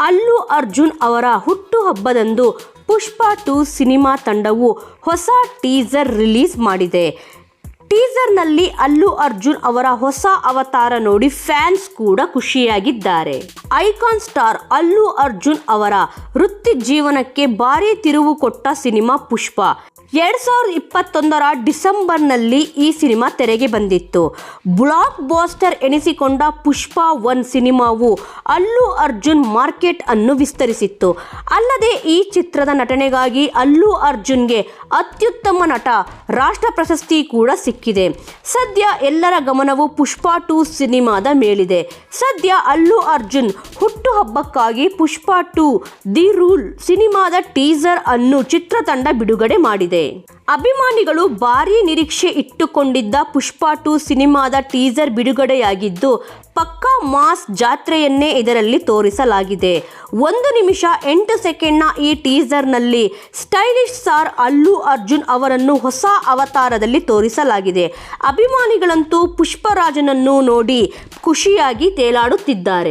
ಅಲ್ಲು ಅರ್ಜುನ್ ಅವರ ಹುಟ್ಟುಹಬ್ಬದಂದು ಪುಷ್ಪ to cinema ತಂಡವು ಹೊಸ ಟೀಸರ್ ರಿಲೀಸ್ ಮಾಡಿದೆ. ಟೀಸರ್ನಲ್ಲಿ ಅಲ್ಲು ಅರ್ಜುನ್ ಅವರ ಹೊಸ ಅವತಾರ ನೋಡಿ ಫ್ಯಾನ್ಸ್ ಕೂಡ ಖುಷಿಯಾಗಿದ್ದಾರೆ. ಐಕಾನ್ ಸ್ಟಾರ್ ಅಲ್ಲು ಅರ್ಜುನ್ ಅವರ ವೃತ್ತಿ ಜೀವನಕ್ಕೆ ಭಾರಿ ತಿರುವು ಕೊಟ್ಟ ಸಿನಿಮಾ ಪುಷ್ಪ. ಎರಡ್ ಸಾವಿರದ ಇಪ್ಪತ್ತೊಂದರ ಡಿಸೆಂಬರ್ನಲ್ಲಿ ಈ ಸಿನಿಮಾ ತೆರೆಗೆ ಬಂದಿತ್ತು. ಬ್ಲಾಕ್ ಬಾಸ್ಟರ್ ಎನಿಸಿಕೊಂಡ ಪುಷ್ಪ ಒನ್ ಸಿನಿಮಾವು ಅಲ್ಲು ಅರ್ಜುನ್ ಮಾರ್ಕೆಟ್ ಅನ್ನು ವಿಸ್ತರಿಸಿತ್ತು. ಅಲ್ಲದೆ ಈ ಚಿತ್ರದ ನಟನೆಗಾಗಿ ಅಲ್ಲು ಅರ್ಜುನ್ಗೆ ಅತ್ಯುತ್ತಮ ನಟ, ರಾಷ್ಟ್ರ ಪ್ರಶಸ್ತಿ ಕೂಡ ಸಿಕ್ಕಿದೆ. ಸದ್ಯ ಎಲ್ಲರ ಗಮನವು ಪುಷ್ಪ ಟು ಸಿನಿಮಾದ ಮೇಲಿದೆ. ಸದ್ಯ ಅಲ್ಲು ಅರ್ಜುನ್ ಹುಟ್ಟುಹಬ್ಬಕ್ಕಾಗಿ ಪುಷ್ಪ ಟು ದಿ ರೂಲ್ ಸಿನಿಮಾದ ಟೀಸರ್ ಅನ್ನು ಚಿತ್ರತಂಡ ಬಿಡುಗಡೆ ಮಾಡಿದೆ. ಅಭಿಮಾನಿಗಳು ಭಾರೀ ನಿರೀಕ್ಷೆ ಇಟ್ಟುಕೊಂಡಿದ್ದ ಪುಷ್ಪಾ ಟು ಸಿನಿಮಾದ ಟೀಸರ್ ಬಿಡುಗಡೆಯಾಗಿದ್ದು, ಪಕ್ಕಾ ಮಾಸ್ ಜಾತ್ರೆಯನ್ನೇ ಇದರಲ್ಲಿ ತೋರಿಸಲಾಗಿದೆ. ಒಂದು ನಿಮಿಷ ಎಂಟು ಸೆಕೆಂಡ್ನ ಈ ಟೀಸರ್ನಲ್ಲಿ ಸ್ಟೈಲಿಶ್ ಸ್ಟಾರ್ ಅಲ್ಲು ಅರ್ಜುನ್ ಅವರನ್ನು ಹೊಸ ಅವತಾರದಲ್ಲಿ ತೋರಿಸಲಾಗಿದೆ. ಅಭಿಮಾನಿಗಳಂತೂ ಪುಷ್ಪರಾಜನನ್ನು ನೋಡಿ ಖುಷಿಯಾಗಿ ತೇಲಾಡುತ್ತಿದ್ದಾರೆ.